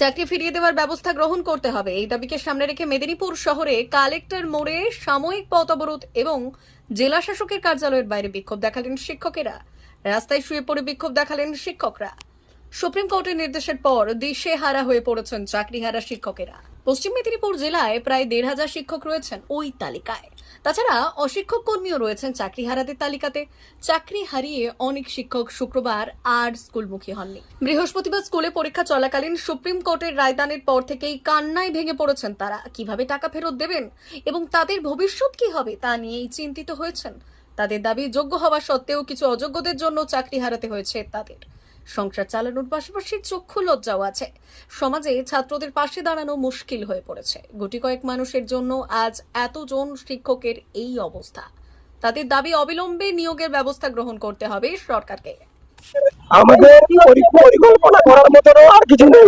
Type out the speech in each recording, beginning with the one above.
চাকরি ফিরিয়ে দেওয়ার ব্যবস্থা গ্রহণ করতে হবে। এই দাবিকে সামনে রেখে মেদিনীপুর শহরে কালেক্টর মোড়ে সাময়িক পথ অবরোধ এবং জেলা শাসকের কার্যালয়ের বাইরে বিক্ষোভ দেখালেন শিক্ষকেরা। রাস্তায় শুয়ে পড়ে বিক্ষোভ দেখালেন শিক্ষকরা। সুপ্রিম কোর্টের নির্দেশের পর দিশে হারা হয়ে পড়েছেন চাকরি হারা শিক্ষকেরা। পশ্চিম মেদিনীপুর জেলায় প্রায় দেড় হাজার শিক্ষক রয়েছেন ওই তালিকায়। তাছাড়া অশিক্ষক কর্মীও রয়েছেন চাকরিহারাদের তালিকাতে। চাকরি হারিয়ে অনেক শিক্ষক শুক্রবার আর স্কুলমুখী হননি। বৃহস্পতিবার স্কুলে পরীক্ষা চলাকালীন সুপ্রিম কোর্টের রায়দানের পর থেকেই কান্নায় ভেঙে পড়েছেন তারা। কীভাবে টাকা ফেরত দেবেন এবং তাদের ভবিষ্যৎ কি হবে তা নিয়েই চিন্তিত হয়েছেন। তাদের দাবি যোগ্য হওয়া সত্ত্বেও কিছু অযোগ্যদের জন্য চাকরি হারাতে হয়েছে তাদের। সংসার চালানোর পাশাপাশি চক্ষু লজ্জাও আছে। সমাজে ছাত্রদের পাশে দাঁড়ানো মুশকিল হয়ে পড়েছে। গুটি কয়েক মানুষের জন্য আজ এতজন শিক্ষকের এই অবস্থা। তাদের দাবি অবিলম্বে নিয়োগের ব্যবস্থা গ্রহণ করতে হবে সরকারকে। আমাদের পরিকল্পনা করার মতো আর কিছু নেই।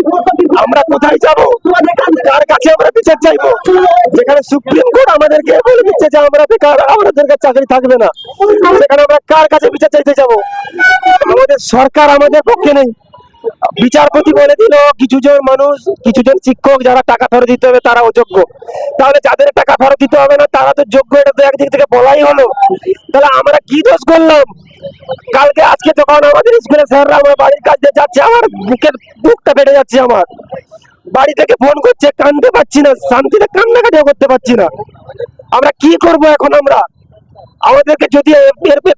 আমরা কোথায় যাব? কার কাছে আমরা বিচার চাইব। যেখানে সুপ্রিম কোর্ট আমাদেরকে বলে দিচ্ছে যে আমরা বেকার, আমাদের চাকরি থাকবে না। সেখানে আমরা কার কাছে বিচার চাইতে যাব? আমাদের সরকার আমাদের পক্ষে নেই। বিচারপতি বলে দিল কিছু জন মানুষ কিছু জন শিক্ষক যারা টাকা ফেরত দিতে হবে তারা অযোগ্য তাহলে যাদের টাকা ফেরত দিতে হবে না, তারা তো যোগ্য, এটা তো একদিক থেকে বলাই হলো। তাহলে আমরা কি দোষ করলাম? কালকে, আজকে যখন আমাদের স্কুলে স্যাররা আমার বাড়ির কাছে যাচ্ছে, আমার বুকের বুকটা বেড়ে যাচ্ছে আমার। বাড়ি থেকে ফোন করছে, কানতে পারছি না, শান্তিতে কান্নাকাটিও করতে পারছি না। আমরা কি করব এখন আমরা? আমাদেরকে যদি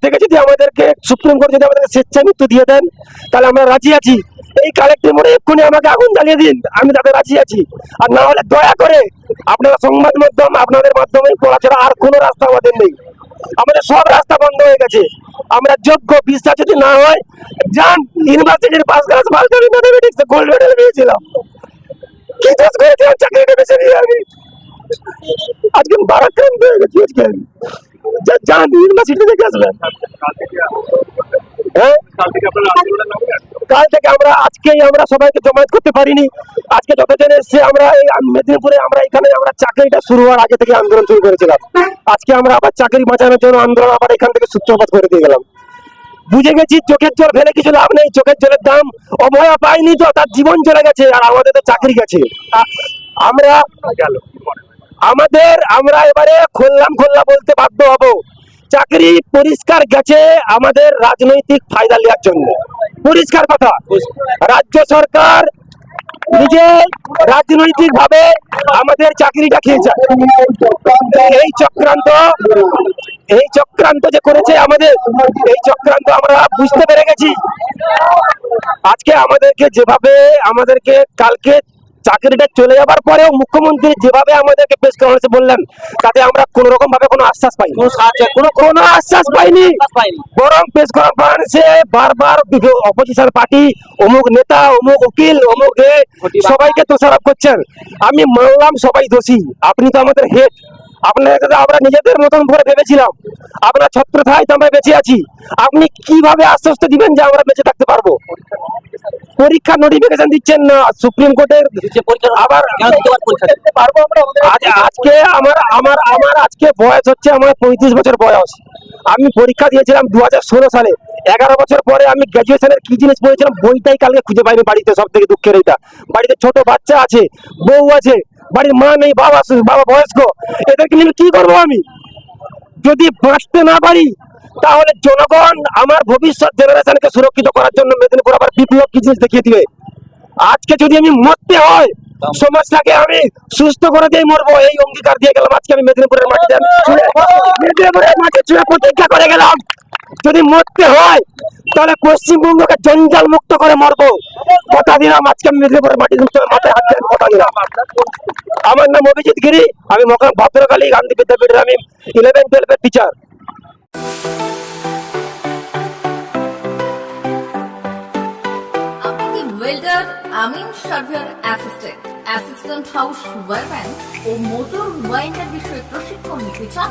থেকে যদি আমাদেরকে সুপ্রিম কোর্ট যদি আমাদেরকে স্বেচ্ছা মৃত্যু দিয়ে দেন, তাহলে আমরা রাজি আছি। এই কালেক্টর মোড়ে এক্ষুনি আমাকে আগুন জ্বালিয়ে দিন, আমি তাতে রাজি আছি। আর না হলে দয়া করে আপনারা সংবাদ মাধ্যম, আপনাদের মাধ্যমে পড়া ছাড়া আর কোনো রাস্তা আমাদের নেই। আমাদের সব রাস্তা বন্ধ হয়ে গেছে। আমরা যোগ্য, বিশ্বাস যদি না হয়, যান ইউনিভার্সিটির ক্লাস মালটারি ম্যাথামেটিক্সে গোল্ড মেডেল পেয়েছিলাম। হয়ে কাল থেকে আমরা, আজকেই আমরা সবাইকে করতে পারিনি। আজকে আমরা এই মেদিনীপুরে, আমরা এখানে, আমরা চাকরিটা শুরু হওয়ার আগে থেকে আন্দোলন শুরু করেছিলাম। আজকে আমরা আবার চাকরি বাঁচানোর জন্য আন্দোলন আবার এখান থেকে সূত্রপাত করে দিয়ে গেলাম। বুঝে গেছি, চোখের জল ফেলে কিছু লাভ নেই, চোখের জলের দাম অভয়া পাইনি তো, তার জীবন চলে গেছে, আর আমাদের তো চাকরি গেছে। আমরা, আমাদের, আমরা এবারে খুললাম খোল্লা বলতে বাধ্য হব। চাকরি পরিষ্কার গেছে আমাদের রাজনৈতিক ফায়দা নেওয়ার জন্য। পরিষ্কার কথা, রাজ্য সরকার নিজে রাজনৈতিক ভাবে আমাদের চাকরিটা খেয়েছে এই চক্রান্ত এই চক্রান্ত যে করেছে আমাদের, এই চক্রান্ত আমরা বুঝতে পেরে গেছি। আজকে আমাদেরকে যেভাবে, আমাদেরকে কালকে চাকরিটা চলে যাবার পরেও মুখ্যমন্ত্রী যেভাবে আমাদেরকে পেশ করা হয়েছে বললেন তাতে আমরা কোন রকম ভাবে কোনো আশ্বাস পাইনি। কোনো সাহায্য কোনো কোনো আশ্বাস পাইনি। বরং পেশ কনফারেন্সে বারবার অপোজিশন পার্টি অমুক নেতা অমুক উকিল অমুক সবাইকে তোষারোপ করছেন। আমি মানলাম সবাই দোষী। আপনি তো আমাদের হেড আপনাদের আমরা নিজেদের মতন করে ভেবেছিলাম। আপনার ছত্র তো আমরা বেঁচে আছি। আপনি কীভাবে আশ্বস্ত দিবেন যে আমরা বেঁচে থাকতে পারব? পরীক্ষা নোটিফিকেশন দিচ্ছেন না সুপ্রিম কোর্টের আবার পারব আজকে আমার আমার আমার আজকে বয়স হচ্ছে আমার পঁয়ত্রিশ বছর বয়স। আমি পরীক্ষা দিয়েছিলাম দু হাজার ষোলো সালে। এগারো বছর পরে আমি গ্রাজুয়েশনের কি জিনিস পড়েছিলাম বইটাই কালকে খুঁজে পাইনি বাড়িতে সব থেকে দুঃখের এটা বাড়িতে ছোট বাচ্চা আছে বউ আছে। বাড়ির মা নেই বাবা আছে- বাবা বয়স্ক। এদেরকে নিয়ে কি করব আমি? যদি বাঁচতে না পারি তাহলে জনগণ আমার ভবিষ্যৎ জেনারেশনকে সুরক্ষিত করার জন্য মেদিনীপুর আবার বিপ্লব কি জিনিস দেখিয়ে দিবে? আজকে যদি আমি মরতে হয় সমাজটাকে আমি সুস্থ করে দিয়ে মরবো এই অঙ্গীকার দিয়ে গেলাম। আজকে আমি মেদিনীপুরের মাটিতে মেদিনীপুরের মাটি ছুঁড়ে প্রতিজ্ঞা করে গেলাম। যদি মরতে হয় তাহলে পশ্চিমবঙ্গকে জঞ্জাল মুক্ত করে মারবো। কথা দিলাম, আজকে আমি মেদিনীপুরের মাটি মাথায় হাত দিয়ে কথা দিলাম। আমার নাম অভিজিৎ গিরি, আমি মকাম ভদ্রকালী, গান্ধী বিদ্যাপীঠের আমি ইলেভেন টুয়েলভের teacher welder surveyor assistant assistant house wireman ও মোটর ওয়াইন্ডার বিষয়ে প্রশিক্ষণ নিতে চান?